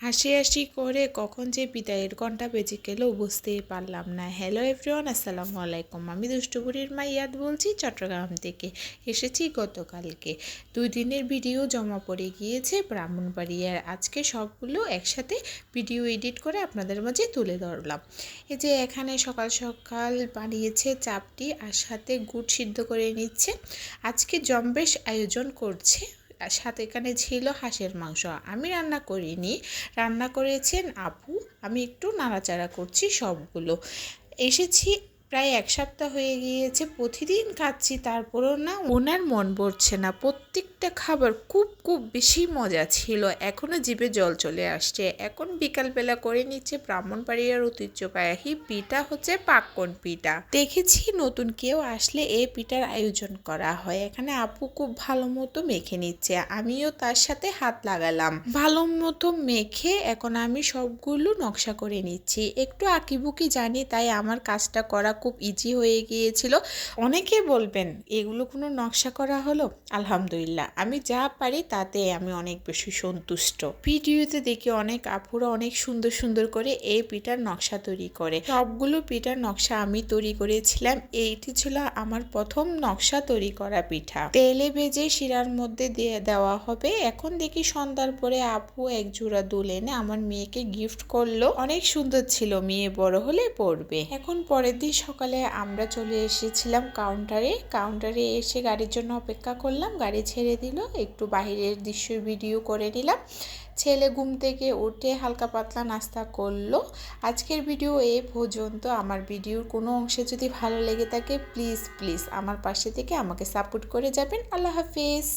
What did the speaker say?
হাসি হাসি করে কখন যে বিদায়ের ঘণ্টা বেজে গেল বুঝতেই পারলাম না। হ্যালো এভরিওয়ান আসসালামু আলাইকুম। আমি দুষ্টুপুরীর মা ইয়াদ বলছি, চট্টগ্রাম থেকে এসেছি গতকালকে। দুই দিনের ভিডিও জমা পড়ে গিয়েছে ব্রাহ্মণবাড়িয়ার। আজকে সবগুলো একসাথে ভিডিও এডিট করে আপনাদের মাঝে তুলে ধরলাম। এই যে এখানে সকাল সকাল বানিয়েছে চাপটি আর সাথে গুড় সিদ্ধ করে নিচ্ছে। আজকে জম্বেশ আয়োজন করছে। সাথে এখানে ছিল হাঁসের মাংস। আমি রান্না করিনি। রান্না করেছেন আপু। আমি একটু নাড়াচাড়া করছি সবগুলো। এসেছি, প্রায় এক সপ্তাহ হয়ে গিয়েছে। প্রতিদিন খাচ্ছি, তারপরও না ওনার মন পড়ছে না। প্রত্যেকটা খাবার খুব খুব বেশি মজা ছিল। এখনও জিভে জল চলে আসছে। এখন বিকালবেলা করে নিচ্ছে ব্রাহ্মণবাড়িয়ার ঐতিহ্যবাহী পিঠা হচ্ছে পাক্কন পিঠা। দেখেছি নতুন কেউ আসলে এই পিঠার আয়োজন করা হয়। এখানে আপু খুব ভালো মতো মেখে নিচ্ছে। আমিও তার সাথে হাত লাগালাম। ভালো মতো মেখে এখন আমি সবগুলো নকশা করে নিচ্ছি। একটু আঁকিবুকি জানি, তাই আমার কাজটা করা খুব ইজি হয়ে গিয়েছিল। অনেকে বলবেন, এগুলো কোনো নকশা করা হলো? আলহামদুলিল্লাহ। আমি যা পারি তাতে আমি অনেক বেশি সন্তুষ্ট। ভিডিওতে দেখি অনেক আপুরা অনেক সুন্দর সুন্দর করে এই পিঠার নকশা তৈরি করে। সবগুলো পিঠার নকশা আমি তৈরি করেছিলাম। এইটি ছিল আমার প্রথম নকশা তৈরি করা পিঠা। তেলে ভেজে শিরার মধ্যে দিয়ে দেওয়া হবে। এখন দেখি সন্ধ্যার পরে আপু এক জোড়া দুল এনে আমার মেয়েকে গিফট করল। অনেক সুন্দর ছিল, মেয়ে বড় হলে পড়বে এখন পরের দিন সকালে আমরা চলে এসেছিলাম কাউন্টারে কাউন্টারে এসে গাড়ির জন্য অপেক্ষা করলাম। গাড়ি ছেড়ে দিল, একটু বাহিরের দৃশ্য ভিডিও করে নিলাম। ছেলে ঘুম থেকে উঠে হালকা পাতলা নাস্তা করল। আজকের ভিডিও এ পর্যন্ত আমার ভিডিওর কোনো অংশে যদি ভালো লেগে থাকে প্লিজ প্লিজ আমার পাশে থেকে আমাকে সাপোর্ট করে যাবেন। আল্লাহ হাফিজ।